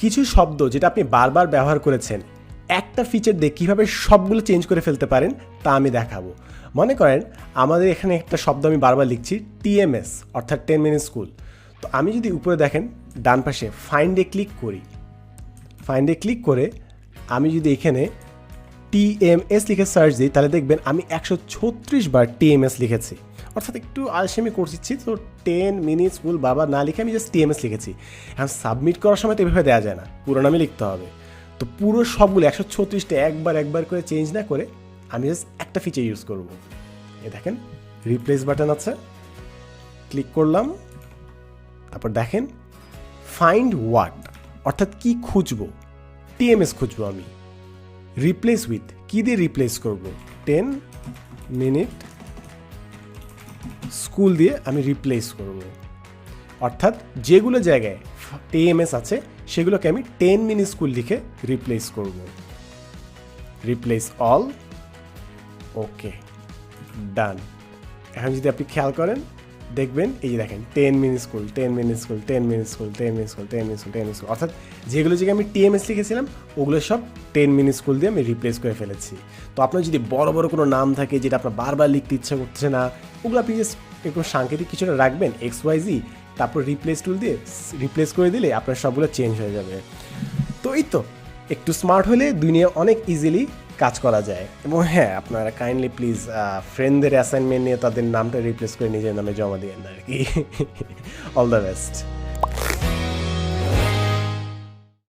কিছু শব্দ যেটা আপনি বারবার ব্যবহার করেছেন, একটা ফিচার দিয়ে কীভাবে সবগুলো চেঞ্জ করে ফেলতে পারেন, তা আমি দেখাবো। মনে করেন, আমাদের এখানে একটা শব্দ আমি বারবার লিখছি টিএমএস অর্থাৎ টেন মিনিট স্কুল তো আমি যদি উপরে দেখেন, ডান পাশে ফাইন্ডে ক্লিক করি। ফাইন্ডে ক্লিক করে আমি যদি এখানে টিএমএস লিখে সার্চ দিই, তাহলে দেখবেন আমি একশো ছত্রিশ বার টিএমএস লিখেছি। অর্থাৎ একটু আলসে আলসেমি করছি তো টেন মিনিট স্কুল বাবা না লিখে আমি জাস্ট টিএমএস লিখেছি। এখন সাবমিট করার সময় তো এভাবে দেওয়া যায় না, পুরো নামে লিখতে হবে। তো পুরো সবগুলো একশো ছত্রিশটা একবার একবার করে চেঞ্জ না করে আমি জাস্ট একটা ফিচার ইউজ করব। এ দেখেন রিপ্লেস বাটন আছে ক্লিক করলাম, তারপর দেখেন ফাইন্ড ওয়াট অর্থাৎ কি খুঁজবো? টিএমএস খুঁজবো আমি। রিপ্লেস উইথ কী দিয়ে রিপ্লেস করব? টেন মিনিট স্কুল দিয়ে আমি রিপ্লেস করব। অর্থাৎ যেগুলো জায়গায় টিএমএস আছে, সেগুলোকে আমি টেন মিনি স্কুল লিখে রিপ্লেস করব। রিপ্লেস অল ওকে ডান এখন যদি আপনি খেয়াল করেন, দেখবেন, এই যে দেখেন ten mini school ten mini school ten minute school ten mini school ten mini school ten minute school অর্থাৎ যেগুলো জায়গায় আমি টিএমএস লিখেছিলাম, ওগুলো সব টেন মিনি স্কুল দিয়ে আমি রিপ্লেস করে ফেলেছি। তো আপনার যদি বড় বড় কোনো নাম থাকে যেটা আপনার বারবার লিখতে ইচ্ছা করছে না, ওগুলো আপনি জাস্ট একটু সাংকেতিক কিছুটা রাখবেন এক্স ওয়াই জি তারপর রিপ্লেস টুল দিয়ে রিপ্লেস করে দিলে আপনার সবগুলো চেঞ্জ হয়ে যাবে। তো এই তো, একটু স্মার্ট হলে দুনিয়া অনেক ইজিলি কাজ করা যায়। এবং হ্যাঁ আপনারা কাইন্ডলি প্লিজ ফ্রেন্ডদের অ্যাসাইনমেন্ট নিয়ে তাদের নামটা রিপ্লেস করে নিজের নামে জমা দিয়ে আর কি। All the best